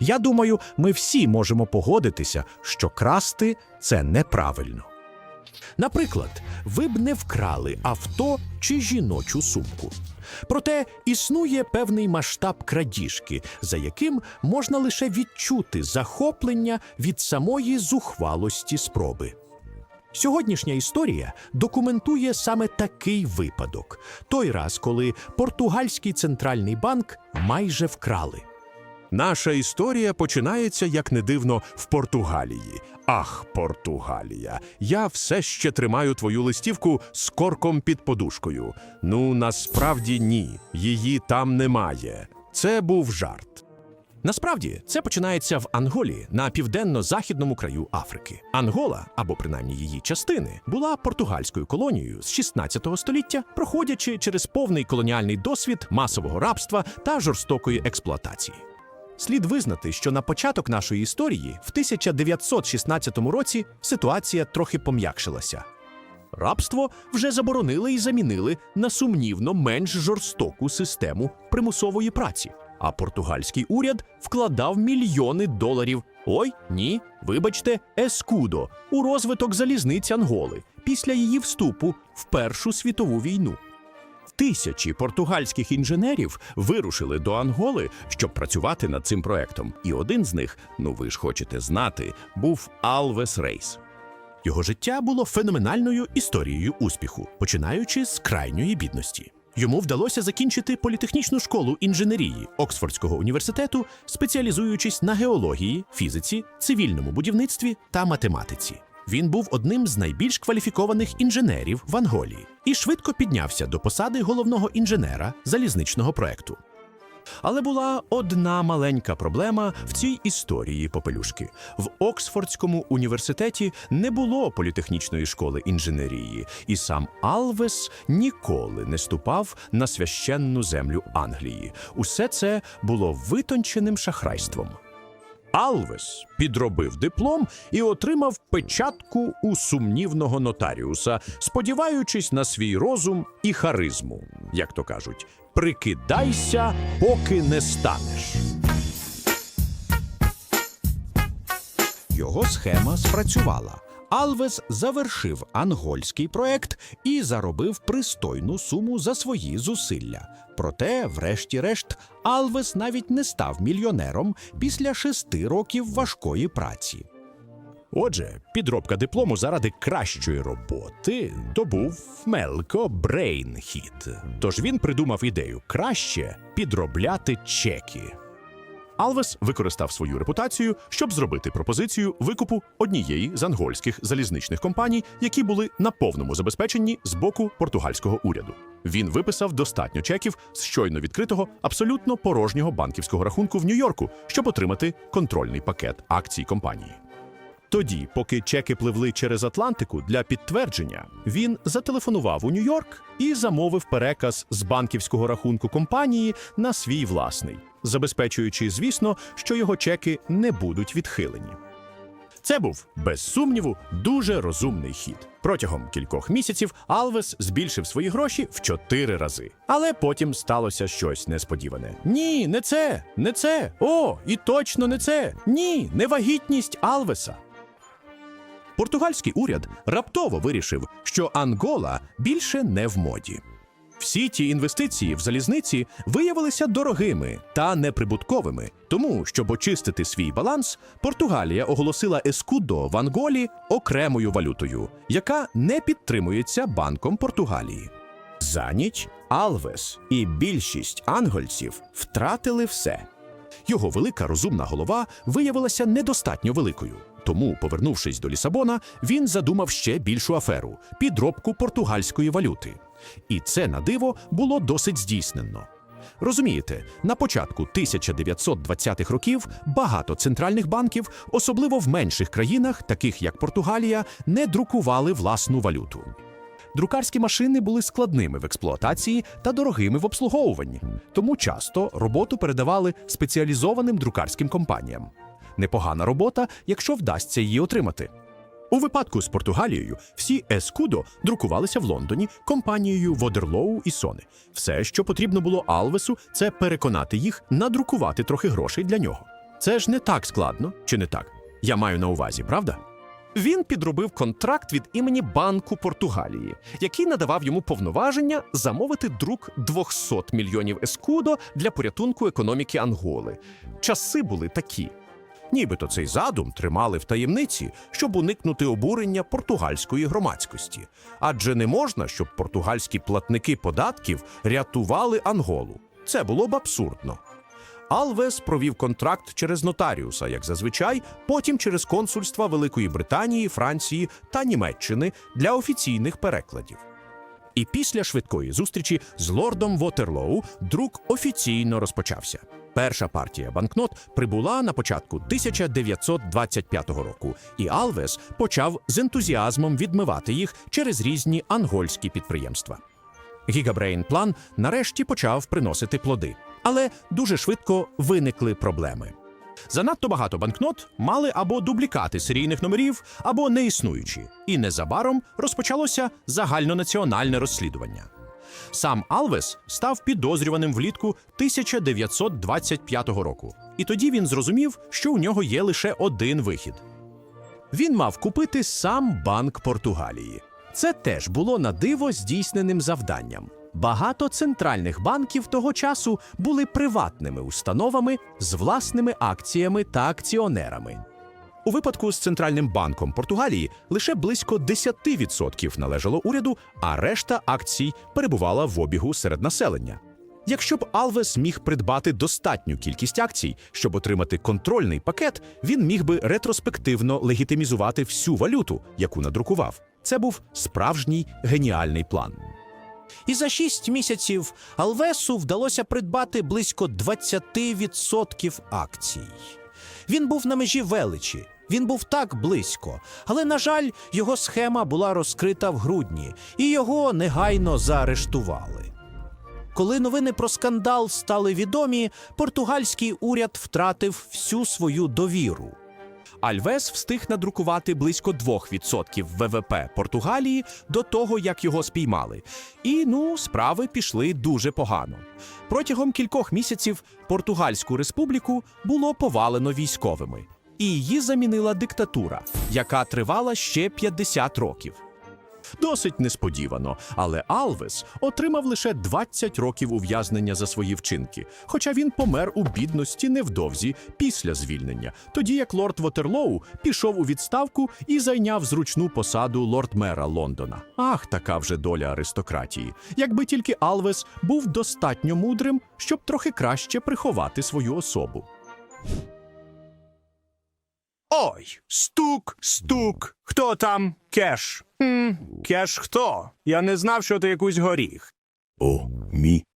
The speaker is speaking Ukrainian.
Я думаю, ми всі можемо погодитися, що красти це неправильно. Наприклад, ви б не вкрали авто чи жіночу сумку. Проте існує певний масштаб крадіжки, за яким можна лише відчути захоплення від самої зухвалості спроби. Сьогоднішня історія документує саме такий випадок: той раз, коли португальський центральний банк майже вкрали. Наша історія починається, як не дивно, в Португалії. Ах, Португалія! Я все ще тримаю твою листівку з корком під подушкою. Ну, насправді ні, її там немає. Це був жарт. Насправді це починається в Анголі на південно-західному краю Африки. Ангола, або принаймні її частини, була португальською колонією з 16 століття, проходячи через повний колоніальний досвід масового рабства та жорстокої експлуатації. Слід визнати, що на початок нашої історії, в 1916 році, ситуація трохи пом'якшилася. Рабство вже заборонили і замінили на сумнівно менш жорстоку систему примусової праці. А португальський уряд вкладав мільйони доларів. Ой, ні, вибачте, ескудо у розвиток залізниць Анголи після її вступу в Першу світову війну. Тисячі португальських інженерів вирушили до Анголи, щоб працювати над цим проектом. І один з них, ну ви ж хочете знати, був Алвес Рейс. Його життя було феноменальною історією успіху, починаючи з крайньої бідності. Йому вдалося закінчити політехнічну школу інженерії Оксфордського університету, спеціалізуючись на геології, фізиці, цивільному будівництві та математиці. Він був одним з найбільш кваліфікованих інженерів в Анголії і швидко піднявся до посади головного інженера залізничного проекту. Але була одна маленька проблема в цій історії попелюшки. В Оксфордському університеті не було політехнічної школи інженерії, і сам Алвес ніколи не ступав на священну землю Англії. Усе це було витонченим шахрайством. Алвес підробив диплом і отримав печатку у сумнівного нотаріуса, сподіваючись на свій розум і харизму. Як то кажуть, прикидайся, поки не станеш. Його схема спрацювала. Алвес завершив ангольський проект і заробив пристойну суму за свої зусилля. Проте, врешті-решт, Алвес навіть не став мільйонером після шести років важкої праці. Отже, підробка диплому заради кращої роботи то був мелко брейнхід. Тож він придумав ідею краще підробляти чеки. Алвес використав свою репутацію, щоб зробити пропозицію викупу однієї з ангольських залізничних компаній, які були на повному забезпеченні з боку португальського уряду. Він виписав достатньо чеків з щойно відкритого абсолютно порожнього банківського рахунку в Нью-Йорку, щоб отримати контрольний пакет акцій компанії. Тоді, поки чеки пливли через Атлантику для підтвердження, він зателефонував у Нью-Йорк і замовив переказ з банківського рахунку компанії на свій власний, забезпечуючи, звісно, що його чеки не будуть відхилені. Це був, без сумніву, дуже розумний хід. Протягом кількох місяців Алвес збільшив свої гроші в чотири рази. Але потім сталося щось несподіване. Ні, не це, не це. О, і точно не це. Ні, не вагітність Алвеса. Португальський уряд раптово вирішив, що Ангола більше не в моді. Всі ті інвестиції в залізниці виявилися дорогими та неприбутковими. Тому, щоб очистити свій баланс, Португалія оголосила ескудо в Анголі окремою валютою, яка не підтримується Банком Португалії. За ніч Алвес і більшість ангольців втратили все. Його велика розумна голова виявилася недостатньо великою. Тому, повернувшись до Лісабона, він задумав ще більшу аферу підробку португальської валюти. І це на диво було досить здійснено. Розумієте, на початку 1920-х років багато центральних банків, особливо в менших країнах, таких як Португалія, не друкували власну валюту. Друкарські машини були складними в експлуатації та дорогими в обслуговуванні, тому часто роботу передавали спеціалізованим друкарським компаніям. Непогана робота, якщо вдасться її отримати. У випадку з Португалією всі ескудо друкувалися в Лондоні компанією Водерлоу і Сони. Все, що потрібно було Алвесу, це переконати їх надрукувати трохи грошей для нього. Це ж не так складно, чи не так? Я маю на увазі, правда? Він підробив контракт від імені Банку Португалії, який надавав йому повноваження замовити друк 200 мільйонів ескудо для порятунку економіки Анголи. Часи були такі. Нібито цей задум тримали в таємниці, щоб уникнути обурення португальської громадськості. Адже не можна, щоб португальські платники податків рятували Анголу. Це було б абсурдно. Алвес провів контракт через нотаріуса, як зазвичай, потім через консульства Великої Британії, Франції та Німеччини для офіційних перекладів. І після швидкої зустрічі з лордом Вотерлоу друк офіційно розпочався. Перша партія банкнот прибула на початку 1925 року, і Алвес почав з ентузіазмом відмивати їх через різні ангольські підприємства. Гігабрейн план нарешті почав приносити плоди, але дуже швидко виникли проблеми. Занадто багато банкнот мали або дублікати серійних номерів, або неіснуючі, і незабаром розпочалося загальнонаціональне розслідування. Сам Алвес став підозрюваним влітку 1925 року, і тоді він зрозумів, що у нього є лише один вихід. Він мав купити сам Банк Португалії. Це теж було на диво здійсненим завданням. Багато центральних банків того часу були приватними установами з власними акціями та акціонерами. У випадку з центральним банком Португалії лише близько 10% належало уряду, а решта акцій перебувала в обігу серед населення. Якщо б Алвес міг придбати достатню кількість акцій, щоб отримати контрольний пакет, він міг би ретроспективно легітимізувати всю валюту, яку надрукував. Це був справжній геніальний план. І за шість місяців Алвесу вдалося придбати близько 20% акцій. Він був на межі величі. Він був так близько, але, на жаль, його схема була розкрита в грудні, і його негайно заарештували. Коли новини про скандал стали відомі, португальський уряд втратив всю свою довіру. Альвес встиг надрукувати близько 2% ВВП Португалії до того, як його спіймали. І ну, справи пішли дуже погано. Протягом кількох місяців Португальську республіку було повалено військовими, і її замінила диктатура, яка тривала ще 50 років. Досить несподівано, але Алвес отримав лише 20 років ув'язнення за свої вчинки, хоча він помер у бідності невдовзі після звільнення, тоді як лорд Вотерлоу пішов у відставку і зайняв зручну посаду лорд-мера Лондона. Ах, така вже доля аристократії. Якби тільки Алвес був достатньо мудрим, щоб трохи краще приховати свою особу. Ой, стук, стук. Хто там? Кеш. Хм, кеш хто? Я не знав, що ти якусь горіх. О, мі